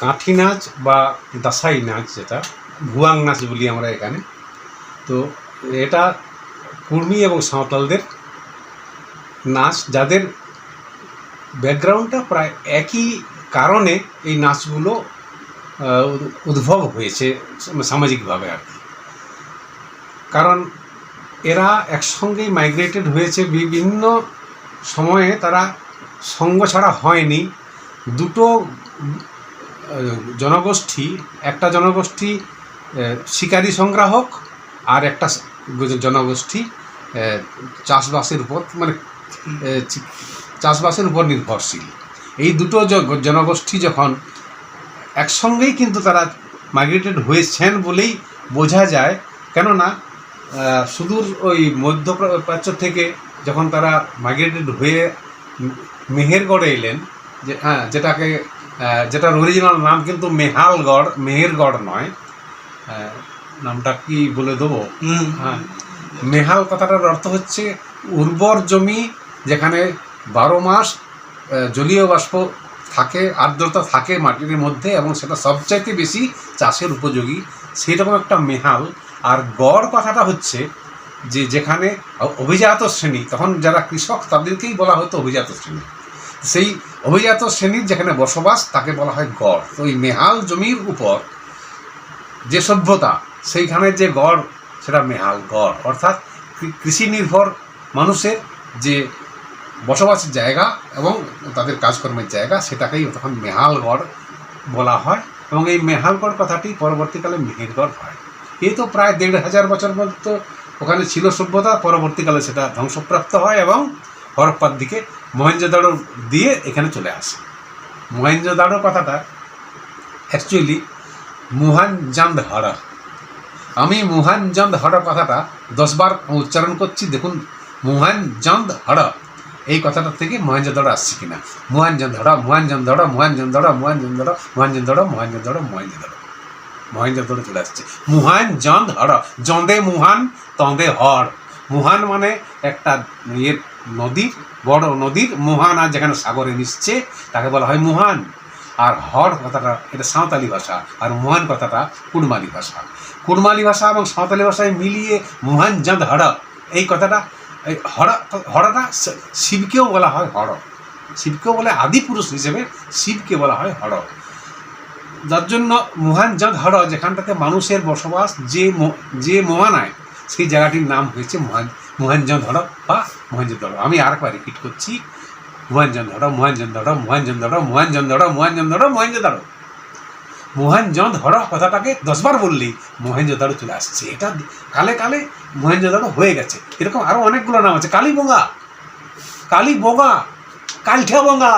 কাঁথি নাচ বা দাসাই নাচ যেটা ভুয়াং নাচ বলি আমরা এখানে। তো এটা কুর্মি এবং সাঁওতালদের নাচ, যাদের ব্যাকগ্রাউন্ডটা প্রায় একই কারণে এই নাচগুলো উদ্ভব হয়েছে সামাজিকভাবে আর কি। কারণ এরা একসঙ্গেই মাইগ্রেটেড হয়েছে, বিভিন্ন সময়ে তারা সঙ্গ ছাড়া হয়নি। দুটো জনগোষ্ঠী, একটা জনগোষ্ঠী শিকারী সংগ্রাহক আর একটা জনগোষ্ঠী চাষবাসের উপর মানে চাষবাসের উপর নির্ভরশীল। এই দুটো জনগোষ্ঠী যখন একসঙ্গেই কিন্তু তারা মাইগ্রেটেড হয়েছেন বলেই বোঝা যায়, কেননা সুদূর ওই মধ্যপ্রাচ্য থেকে যখন তারা মাইগ্রেটেড হয়ে মেহেরগড়ে এলেন যে হ্যাঁ যেটাকে যেটার অরিজিনাল নাম কিন্তু মেহালগড় মেহেরগড় নয়। নামটা কি বলে দেবো? হ্যাঁ। মেহাল কথাটার অর্থ হচ্ছে উর্বর জমি যেখানে বারো মাস জলীয় বাষ্প থাকে আর্দ্রতা থাকে মাটির মধ্যে এবং সেটা সবচাইতে বেশি চাষের উপযোগী। সেরকম একটা মেহাল। আর গড় কথাটা হচ্ছে যে যেখানে অভিজাত শ্রেণি, তখন যারা কৃষক তাদেরকেই বলা হতো অভিজাত শ্রেণি। সেই অভিজাত শ্রেণির যেখানে বসবাস, তাকে বলা হয় গড়। তো ওই মেহাল জমির উপর যে সভ্যতা, সেইখানে যে গড়, সেটা মেহাল গড়। অর্থাৎ কৃষি নির্ভর মানুষের যে বসবাসের জায়গা এবং তাদের কাজকর্মের জায়গা, সেটাকেই তখন মেহালগড় বলা হয়। এবং এই মেহালগড় কথাটি পরবর্তীকালে মেহেরগড় হয়। এই তো প্রায় দেড় হাজার বছর মতো ওখানে ছিল সভ্যতা, পরবর্তীকালে সেটা ধ্বংসপ্রাপ্ত হয় এবং হরপ্পার দিকে মহেঞ্জোদাড়ো দিয়ে এখানে চলে আসে। মহেঞ্জোদাড়ো কথাটা অ্যাকচুয়ালি মুহানজান্দ হরা আমি মুহানজন্দ হর কথাটা দশবার উচ্চারণ করছি, দেখুন মুহানজন্দ হর এই কথাটা থেকে মহেঞ্জোদড়ো আসছে কিনা। মুহানজন্দ হর মুহানজন্দ হর মুহানজন্দ হর মুহানজন্দ হর মুহানজন্দ হর মুহানজন্দ হর মুহানজন্দ হর মহেঞ্জোদড়ো চলে আসছে। মুহান জন্দ হর জন্দে মুহান, তন্দে হর। মুহান মানে একটা ইয়ে নদীর, বড় নদীর মুহান, আর যেখানে সাগরে মিশছে, তাকে বলা হয় মুহান। আর হর কথাটা, এটা সাঁওতালি ভাষা, আর মুহান কথাটা কুড়মালি ভাষা। কুড়মালি ভাষা এবং সাঁওতালি ভাষায় মিলিয়ে মুহান চাঁদ হর এই কথাটা, এই হর, হরটা শিবকেও বলা হয় হর। শিবকেও বলে আদি পুরুষ হিসেবে শিবকে বলা হয় হর। যার জন্য মুহান চাঁদ হর যেখানটাতে মানুষের বসবাস যে যে মোহানায় সেই জায়গাটির নাম হয়েছে মহান মহানজন্দ হর বা মহেঞ্জোদড়ো আমি আরেকবার রিপিট করছি মহেঞ্জোদড়ো মহেঞ্জোদড়ো মহেঞ্জোদড়ো মহেঞ্জোদড়ো মহেঞ্জোদড়ো মহেঞ্জোদড়ো মহেঞ্জোদ হর কথাটাকে দশবার বললেই মহেঞ্জোদারো চলে আসছে এটা কালে কালে মহেঞ্জোদারো হয়ে গেছে এরকম আরও অনেকগুলো নাম আছে কালীবঙ্গা কালীবঙ্গা কালঠা বঙ্গা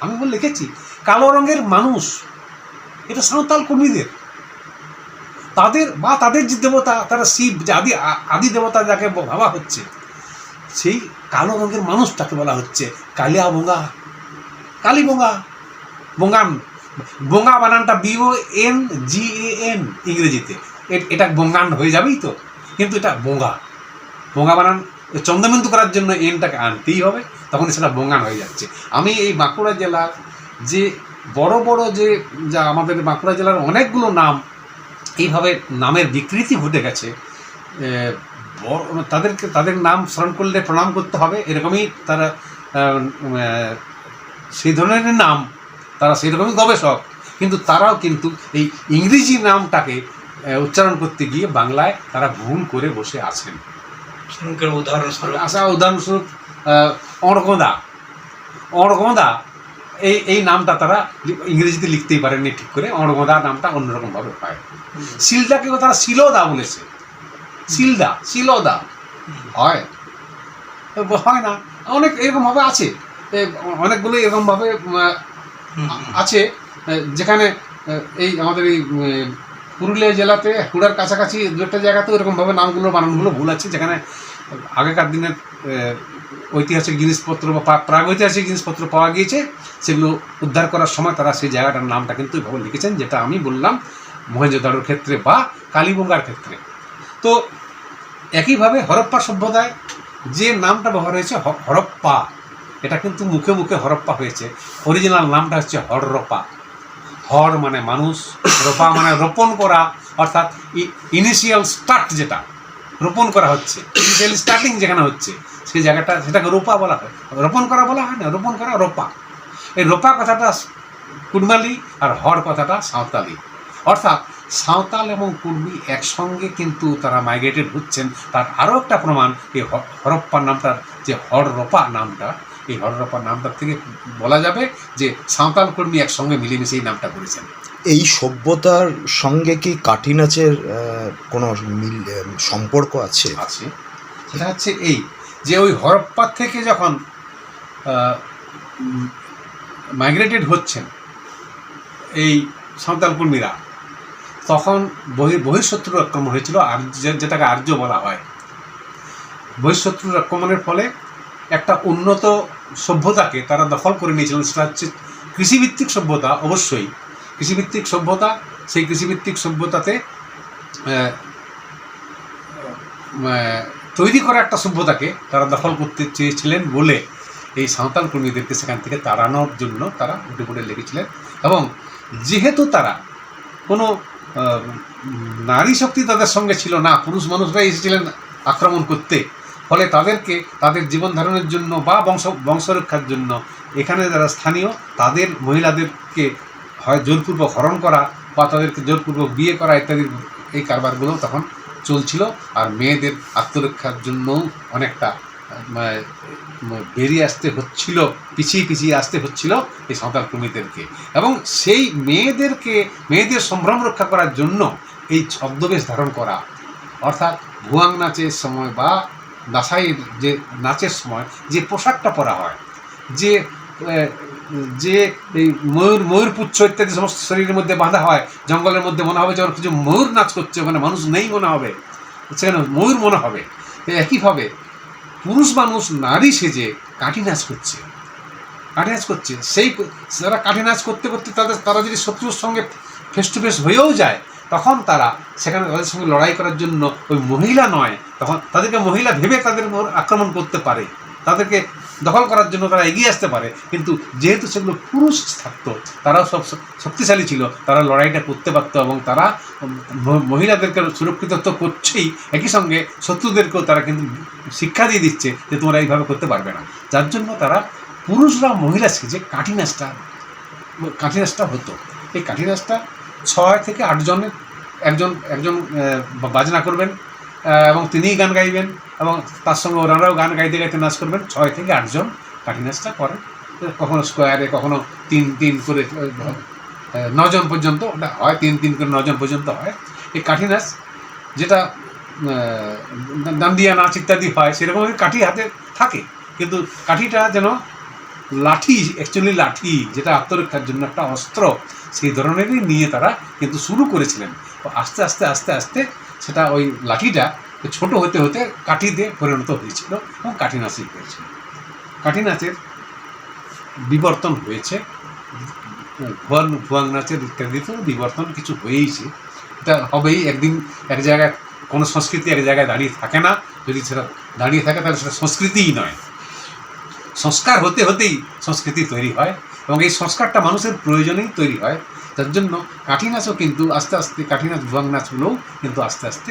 আমি বলে লিখেছি কালো রঙের মানুষ এটা সাঁওতাল কর্মীদের। তাদের বা তাদের যে দেবতা, তারা শিব, যে আদি আদি দেবতা যাকে ভাবা হচ্ছে, সেই কালো রঙের মানুষটাকে বলা হচ্ছে কালিয়া বঙ্গা, কালী বঙ্গা, বঙ্গান, বঙ্গা বানানটা B O N G A N ইংরেজিতে। এটা বঙ্গান হয়ে যাবেই তো, কিন্তু এটা বঙ্গা। বঙ্গা বানান, চন্দ্রবিন্দু করার জন্য এনটাকে আনতেই হবে তখন সেটা বঙ্গান হয়ে যাচ্ছে। আমি এই বাঁকুড়া জেলার যে বড় বড় যে যা আমাদের বাঁকুড়া জেলার অনেকগুলো নাম এইভাবে নামের বিকৃতি ঘটে গেছে। তাদেরকে তাদের নাম স্মরণ করলে প্রণাম করতে হবে এরকমই তারা সেই ধরনের নাম তারা সেই রকমই গবেষক কিন্তু তারাও কিন্তু এই ইংরেজি নামটাকে উচ্চারণ করতে গিয়ে বাংলায় তারা ভুল করে বসে আছেন। উদাহরণস্বরূপ? আশা উদাহরণস্বরূপ অর্গদা। অড়গোঁদা এই এই নামটা তারা ইংরেজিতে লিখতেই পারেনি ঠিক করে অড়গোঁদা নামটা অন্যরকমভাবে হয় শিলদাকেও তারা শিলদা বলেছে। শিলদা শিলদা। হয়। হয় না। অনেক এরকমভাবে আছে। অনেকগুলো এরকমভাবে আছে। যেখানে এই আমাদের এই পুরুলিয়া জেলাতে, হুড়ার কাছাকাছি দু একটা জায়গাতেও এরকমভাবে নামগুলো, বানানগুলো ভুল আছে। যেখানে আগেকার দিনের ঐতিহাসিক জিনিসপত্র বা প্রা- প্রাগৈতিহাসিক জিনিসপত্র পাওয়া গিয়েছে, সেগুলো উদ্ধার করার সময় তারা সেই জায়গাটার নামটা কিন্তু এভাবে লিখেছেন, যেটা আমি বললাম মহেঞ্জোদারোর ক্ষেত্রে বা কালীবঙ্গার ক্ষেত্রে। তো একইভাবে হরপ্পা সভ্যতায় যে নামটা ব্যবহার হয়েছে হরপ্পা, এটা কিন্তু মুখে মুখে হরপ্পা হয়েছে। অরিজিনাল নামটা হচ্ছে হরপ্পা হর মানে মানুষ, রোপা মানে রোপণ করা, অর্থাৎ ইনিশিয়াল স্টার্ট যেটা। রোপণ করা হচ্ছে। ইনিশিয়াল স্টার্টিং যেখানে হচ্ছে, সেই জায়গাটা সেটাকে রোপা বলা হয়। রোপণ করা বলা হয় না, রোপণ করা রোপা। এই রোপা কথাটা কুর্মালি আর হর কথাটা সাঁওতালি। অর্থাৎ সাঁওতাল এবং কুর্মি একসঙ্গে কিন্তু তারা মাইগ্রেটেড হচ্ছেন। তার আরও একটা প্রমাণ, এই হরপ্পা নামটার যে হর রোপা নামটা এই হররোপা নামটা থেকে বলা যাবে যে সাঁওতাল কর্মী একসঙ্গে মিলেমিশে এই নামটা করেছেন। এই সভ্যতার সঙ্গে কি কাঠি নাচের কোনো মিল সম্পর্ক আছে? আছে। সেটা হচ্ছে এই যে ওই হরপ্পা থেকে যখন মাইগ্রেটেড হচ্ছেন এই সাঁওতাল কর্মীরা তখন বহি বহিঃশত্রুর আক্রমণ হয়েছিল আর যেটাকে আর্য বলা হয়। বহিঃশত্রুর আক্রমণের ফলে একটা উন্নত সভ্যতাকে তারা দখল করে নিয়েছিলেন, সেটা হচ্ছে কৃষিভিত্তিক সভ্যতা, অবশ্যই। কৃষিভিত্তিক সভ্যতা, সেই কৃষিভিত্তিক সভ্যতাতে তৈরি করা একটা সভ্যতাকে তারা দখল করতে চেয়েছিলেন বলে এই সাঁওতাল কর্মীদেরকে সেখান থেকে তাড়ানোর জন্য তারা উঠে পড়ে লেগেছিলেন। এবং যেহেতু তারা কোনো নারী শক্তি তাদের সঙ্গে ছিল না, পুরুষ মানুষরাই এসেছিলেন আক্রমণ করতে ফলে তাদেরকে তাদের জীবন ধারণের জন্য বা বংশ বংশরক্ষার জন্য এখানে যারা স্থানীয়, তাদের মহিলাদেরকে হয় জোরপূর্বক হরণ করা বা তাদেরকে জোরপূর্বক বিয়ে করা ইত্যাদি এই কারবারগুলো তখন চলছিল আর মেয়েদের আত্মরক্ষার জন্যও অনেকটা বেরিয়ে আসতে হচ্ছিল, পিছিয়ে পিছিয়ে আসতে হচ্ছিল এই সাঁওতাল কর্মীদেরকে। এবং সেই মেয়েদেরকে, মেয়েদের সম্ভ্রম রক্ষা করার জন্য এই ছদ্মবেশ ধারণ করা, অর্থাৎ ভুয়াং নাচের সময় বা দাসাইয়ের যে নাচের সময় যে পোশাকটা পরা হয়, যে যে এই ময়ূর ময়ূর পুচ্ছ ইত্যাদি সমস্ত শরীরের মধ্যে বাঁধা হয়, জঙ্গলের মধ্যে মনে হবে যেমন কিছু ময়ূর নাচ করছে, ওখানে মানুষ নেই মনে হবে, সেখানে ময়ূর মনে হবে একইভাবে পুরুষ মানুষ, নারী সেজে কাঠি নাচ করছে, কাঠি নাচ করছে, সেই, যারা কাঠি নাচ করতে করতে তাদের, তারা যদি শত্রুর সঙ্গে ফেস টু ফেস হয়েও যায় তখন তারা সেখানে তাদের সঙ্গে লড়াই করার জন্য ওই মহিলা নয়, তখন তাদেরকে মহিলা ভেবে তাদের উপর আক্রমণ করতে পারে। তাদেরকে দখল করার জন্য তারা এগিয়ে আসতে পারে, কিন্তু যেহেতু সেগুলো পুরুষ থাকতো, তারাও সব শক্তিশালী ছিল, তারা লড়াইটা করতে পারতো এবং তারা মহিলাদেরকে সুরক্ষিত তো করছেই, একই সঙ্গে শত্রুদেরকেও তারা কিন্তু শিক্ষা দিয়ে দিচ্ছে যে তোমরা এইভাবে করতে পারবে না। যার জন্য তারা পুরুষরা মহিলা সেজে কাঠি নাচটা কাঠি নাচটা হতো। এই কাঠি নাচটা ছয় থেকে আটজনের একজন একজন বাজনা করবেন এবং তিনিই গান গাইবেন, এবং তার সঙ্গে ওনারাও গান গাইতে গাইতে নাচ করবেন। ছয় থেকে আটজন কাঠি নাচটা করেন কখনো স্কোয়ারে কখনো তিন তিন করে নজন পর্যন্ত, ওটা হয়, তিন তিন করে নজন পর্যন্ত হয়। এই কাঠি নাচ যেটা দান্দিয়া নাচ ইত্যাদি হয় সেরকম কাঠি হাতে থাকে। কিন্তু কাঠিটা যেন লাঠি অ্যাকচুয়ালি লাঠি, যেটা আত্মরক্ষার জন্য একটা অস্ত্র, সেই ধরনেরই নিয়ে তারা কিন্তু শুরু করেছিলেন। আস্তে আস্তে আস্তে আস্তে সেটা ওই লাঠিটা ছোট হতে হতে কাঠিতে পরিণত হয়েছিল এবং কাঠি নাচই হয়েছিল। কাঠি নাচের বিবর্তন হয়েছে। ভুয়াং ভুয়াং নাচের ইত্যাদিতেও বিবর্তন কিছু হয়েইছে। এটা হবেই, একদিন এক জায়গায় কোনো সংস্কৃতি এক জায়গায় দাঁড়িয়ে থাকে না। যদি সেটা দাঁড়িয়ে থাকে, তাহলে সেটা সংস্কৃতিই নয়। সংস্কার হতে হতেই সংস্কৃতি তৈরি হয় এবং এই সংস্কারটা মানুষের প্রয়োজনেই তৈরি হয়। তার জন্য কাঠি নাচও কিন্তু আস্তে আস্তে কাঠি নাচ ভুয়াং নাচগুলোও কিন্তু আস্তে আস্তে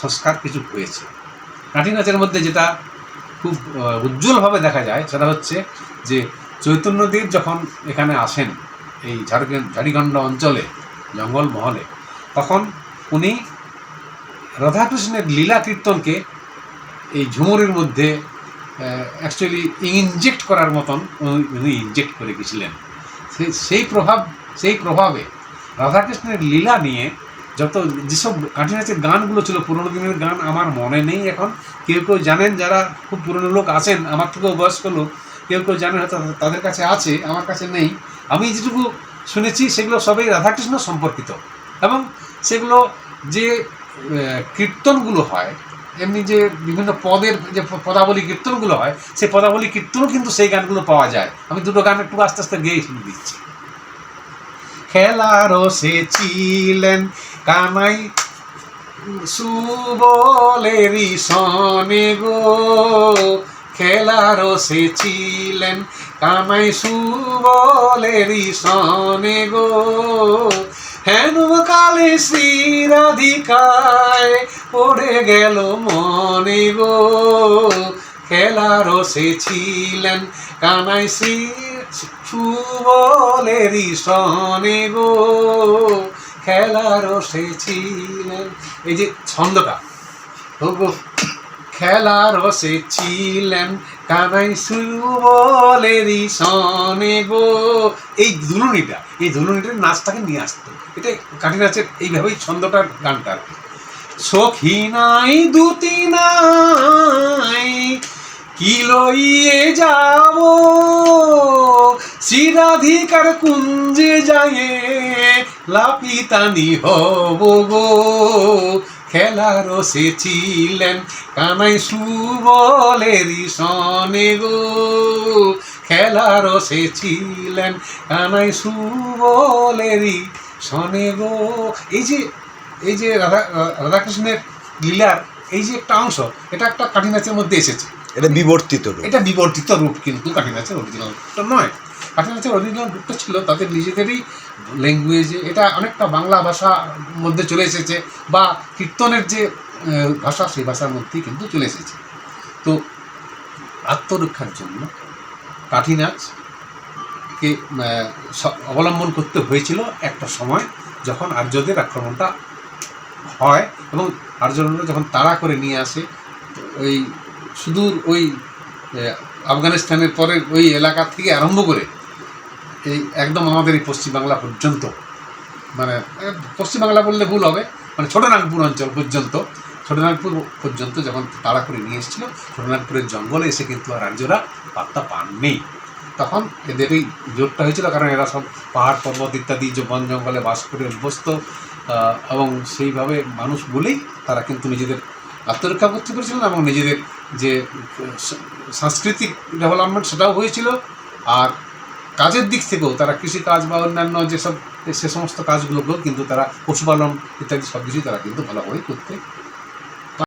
সংস্কার কিছু হয়েছে। কাঠি নাচের মধ্যে যেটা খুব উজ্জ্বলভাবে দেখা যায় সেটা হচ্ছে যে চৈতন্যদেব যখন এখানে আসেন এই ঝাড়গ্রাম ঝাড়িগণ্ড অঞ্চলে, জঙ্গল মহলে, তখন উনি রাধাকৃষ্ণের লীলা কীর্তনকে এই ঝুমুরের মধ্যে অ্যাকচুয়ালি ইনজেক্ট করার মতন উনি- ইনজেক্ট করে গেছিলেন। সেই- প্রভাব, সেই প্রভাবে রাধাকৃষ্ণের লীলা নিয়ে যত যেসব কাঠি নাচের গানগুলো ছিল, পুরোনো দিনের গান আমার মনে নেই এখন। কেউ কেউ জানেন যারা খুব পুরনো লোক আছেন, আমার থেকেও বয়স্ক লোক, কেউ কেউ জানেন হয়তো তাদের কাছে আছে, আমার কাছে নেই। আমি যেটুকু শুনেছি, সেগুলো সবই রাধাকৃষ্ণ সম্পর্কিত। এবং সেগুলো যে কীর্তনগুলো হয় এমনি যে বিভিন্ন পদের যে পদাবলী কীর্তনগুলো হয়, সেই পদাবলী কীর্তনও কিন্তু সেই গানগুলো পাওয়া যায়। আমি দুটো গান একটু আস্তে আস্তে গেয়ে শুনে দিচ্ছি। খেলারও সে ছিলেন কানাই সুবলেরই সনে গো। খেলার সে ছিলেন কামাই সুবলেরই সনে গো। হেন কালে শ্রীরাধিকায় পড়ে গেল মনে গো। খেলার ছিলেন কানাই শ্রী সুবলেরই সনে গো। খেলার ছিলেন, এই যে ছন্দটা। খেলার ছিলেন কানাই সুবলেরই সনে গো। এই ধুলুনিটা এই ধুলুনিটার নাচটাকে নিয়ে আসতো। এটা কাঠি নাচের এইভাবেই ছন্দটার গানটা আর কি। সখী নাই, দুতি নাই, কি লইয়ে যাব? শ্রীরাধিকার কুঞ্জে যায় লাপিতানি হব গো। খেলার সে ছিলেন কানাই সুবলেরই সনে গো। খেলার সে ছিলেন কানাই সুবলেরই সনে গো। এই যে এই যে রাধা রাধাকৃষ্ণের লীলার এই যে একটা অংশ এটা একটা কাঠি নাচের মধ্যে এসেছে। এটা বিবর্তিত রূপ। এটা বিবর্তিত রূপ কিন্তু কাঠি নাচের অরিজিনাল নয়। নাচের অরিজিনাল রূপটা ছিল, তাদের নিজেদেরই ল্যাঙ্গুয়েজে এটা অনেকটা বাংলা ভাষার মধ্যে চলে এসেছে, বা কীর্তনের যে ভাষা, সেই ভাষার মধ্যেই কিন্তু চলে এসেছে। তো আত্মরক্ষার জন্য কাঠি নাচকে অবলম্বন করতে হয়েছিল একটা সময়, যখন আর্যদের আক্রমণটা হয় এবং আর্যরা যখন তাড়া করে নিয়ে আসে ওই সুদূর ওই আফগানিস্তানের পরের ওই এলাকা থেকে আরম্ভ করে এই একদম আমাদের এই পশ্চিমবাংলা পর্যন্ত। মানে পশ্চিমবাংলা বললে ভুল হবে। মানে ছোটনাগপুর অঞ্চল পর্যন্ত, ছোটনাগপুর পর্যন্ত যখন তাড়া করে নিয়ে এসেছিল, ছোটনাগপুরের জঙ্গলে এসে কিন্তু রাজ্যরা পাত্তা পাননি। তখন এদের এই জোরটা হয়েছিল, কারণ এরা সব পাহাড় পর্বত ইত্যাদি যে বন জঙ্গলে বাস করে অভ্যস্ত এবং সেইভাবে মানুষ বলেই তারা কিন্তু নিজেদের আত্মরক্ষা করতে পেরেছিলেন এবং নিজেদের যে সাংস্কৃতিক ডেভেলপমেন্ট সেটাও হয়েছিল। আর কাজের দিক থেকেও তারা কৃষিকাজ বা অন্যান্য যেসব সে সমস্ত কাজগুলোকেও কিন্তু তারা পশুপালন ইত্যাদি সব কিছুই তারা কিন্তু ভালোভাবেই করতে